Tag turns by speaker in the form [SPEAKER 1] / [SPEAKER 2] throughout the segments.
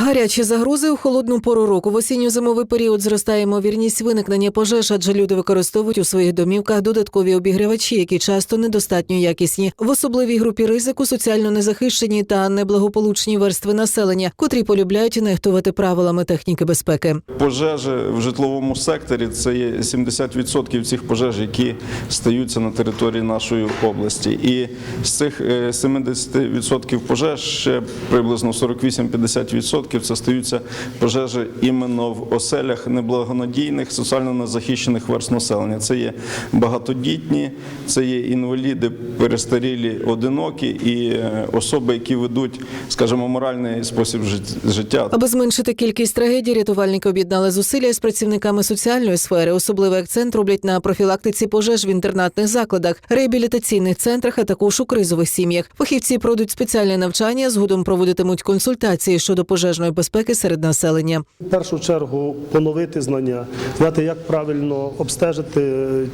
[SPEAKER 1] Гарячі загрози у холодну пору року. В осінньо-зимовий період зростає ймовірність виникнення пожеж, адже люди використовують у своїх домівках додаткові обігрівачі, які часто недостатньо якісні. В особливій групі ризику соціально незахищені та неблагополучні верстви населення, котрі полюбляють нехтувати правилами техніки безпеки.
[SPEAKER 2] Пожежі в житловому секторі це є 70% цих пожеж, які стаються на території нашої області. І з цих е, 70% пожеж ще приблизно 48-50% це стаються пожежі іменно в оселях неблагонадійних, соціально незахищених верст населення. Це є багатодітні, це є інваліди, перестарілі, одинокі і е, особи, які ведуть, скажімо, моральний спосіб життя.
[SPEAKER 1] Аби зменшити кількість трагедій, рятувальники об'єднали зусилля з працівниками соціальної сфери. Особливий акцент роблять на профілактиці пожеж в інтернатних закладах, реабілітаційних центрах, а також у кризових сім'ях. Фахівці пройдуть спеціальні навчання, згодом проводитимуть консультації щодо пожежної безпеки серед населення.
[SPEAKER 3] В першу чергу поновити знання, знати, як правильно обстежити е,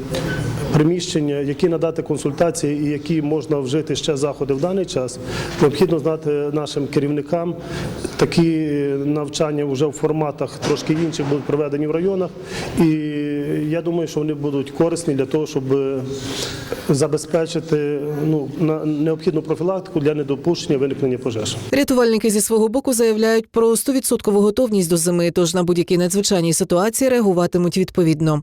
[SPEAKER 3] приміщення, які надати консультації і які можна вжити ще заходи в даний час. Необхідно знати нашим керівникам. Такі навчання вже в форматах трошки інших будуть проведені в районах. І я думаю, що вони будуть корисні для того, щоб е, забезпечити ну, необхідну профілактику для недопущення виникнення пожеж.
[SPEAKER 1] Рятувальники зі свого боку заявляють про 100% готовність до зими, тож на будь-які надзвичайні ситуації реагуватимуть відповідно.